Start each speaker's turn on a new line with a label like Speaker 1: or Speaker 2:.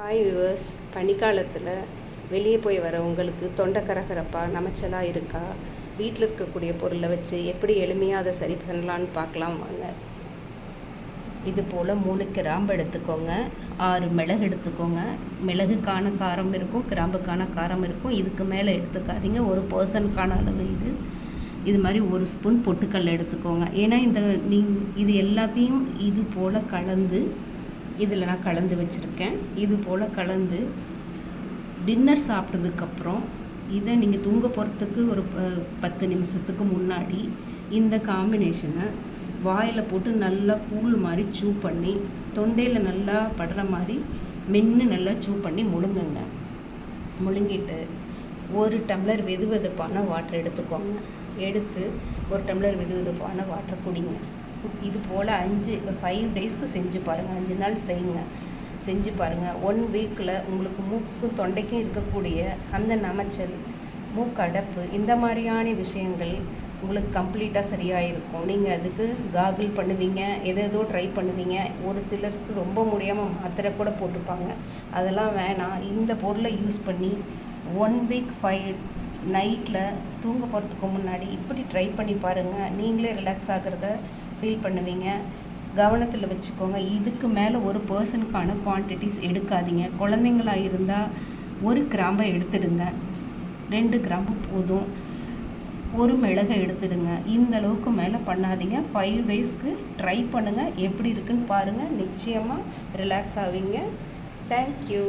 Speaker 1: Hi viewers பனிக்காலத்தில் வெளியே போய் வரவங்களுக்கு தொண்டை கரகரப்பா நமைச்சலாக இருக்கா? வீட்டில் இருக்கக்கூடிய பொருளை வச்சு எப்படி எளிமையாக அதை சரி பண்ணலான்னு பார்க்கலாம் வாங்க. இது போல் மூணு கிராம்பு எடுத்துக்கோங்க. ஆறு மிளகு எடுத்துக்கோங்க. மிளகுக்கான காரம் இருக்கும் கிராம்புக்கான காரம் இருக்கும். இதுக்கு மேலே எடுத்துக்காதீங்க. ஒரு பர்சனுக்கான அளவு இது. இது மாதிரி ஒரு ஸ்பூன் பொட்டுக்கல்ல எடுத்துக்கோங்க. ஏன்னா இந்த நீ இது எல்லாத்தையும் இது போல் கலந்து இதில் நான் கலந்து வச்சுருக்கேன். இது போல் கலந்து டின்னர் சாப்பிட்டதுக்கப்புறம் இதை நீங்கள் தூங்க போகிறதுக்கு ஒரு ப- பத்து நிமிஷத்துக்கு முன்னாடி இந்த காம்பினேஷனை வாயில் போட்டு நல்லா கூழ் மாதிரி சூ பண்ணி தொண்டையில் நல்லா படுற மாதிரி மென்று நல்லா சூ பண்ணி முழுங்குங்க. முழுங்கிட்டு ஒரு டம்ளர் வெது வெதுப்பான வாட்டர் எடுத்துக்கோங்க. எடுத்து ஒரு டம்ளர் வெது வெதுப்பான வாட்டர் குடிங்க. இது போல் அஞ்சு ஃபைவ் டேஸ்க்கு செஞ்சு பாருங்கள் அஞ்சு நாள் செய்யுங்க. செஞ்சு பாருங்கள் ஒன் வீக்கில் உங்களுக்கு மூக்கும் தொண்டைக்கும் இருக்கக்கூடிய அந்த நமைச்சல் மூக்கடப்பு இந்த மாதிரியான விஷயங்கள் உங்களுக்கு கம்ப்ளீட்டாக சரியாக இருக்கும் நீங்கள் அதுக்கு காகிள் பண்ணுவீங்க. எது ட்ரை பண்ணுவீங்க. ஒரு சிலருக்கு ரொம்ப முடியாமல் மாத்திரை கூட போட்டுப்பாங்க. அதெல்லாம் வேணாம். இந்த பொருளை யூஸ் பண்ணி ஒன் வீக் ஃபைவ் நைட்டில் தூங்க போகிறதுக்கு முன்னாடி இப்படி ட்ரை பண்ணி பாருங்கள் நீங்களே ரிலாக்ஸ் ஆகிறத ஃபீல் பண்ணுவீங்க. கவனத்தில் வச்சுக்கோங்க. இதுக்கு மேலே ஒரு பர்சனுக்கான குவான்டிட்டிஸ் எடுக்காதீங்க. குழந்தைங்களாக இருந்தால் ஒரு கிராம்பை எடுத்துடுங்க. ரெண்டு கிராம்பு போதும். ஒரு மிளகை எடுத்துடுங்க. இந்த அளவுக்கு மேலே பண்ணாதீங்க. ஃபைவ் டேஸ்க்கு ட்ரை பண்ணுங்கள் எப்படி இருக்குன்னு பாருங்கள் நிச்சயமாக ரிலாக்ஸ் ஆவீங்க. தேங்க்யூ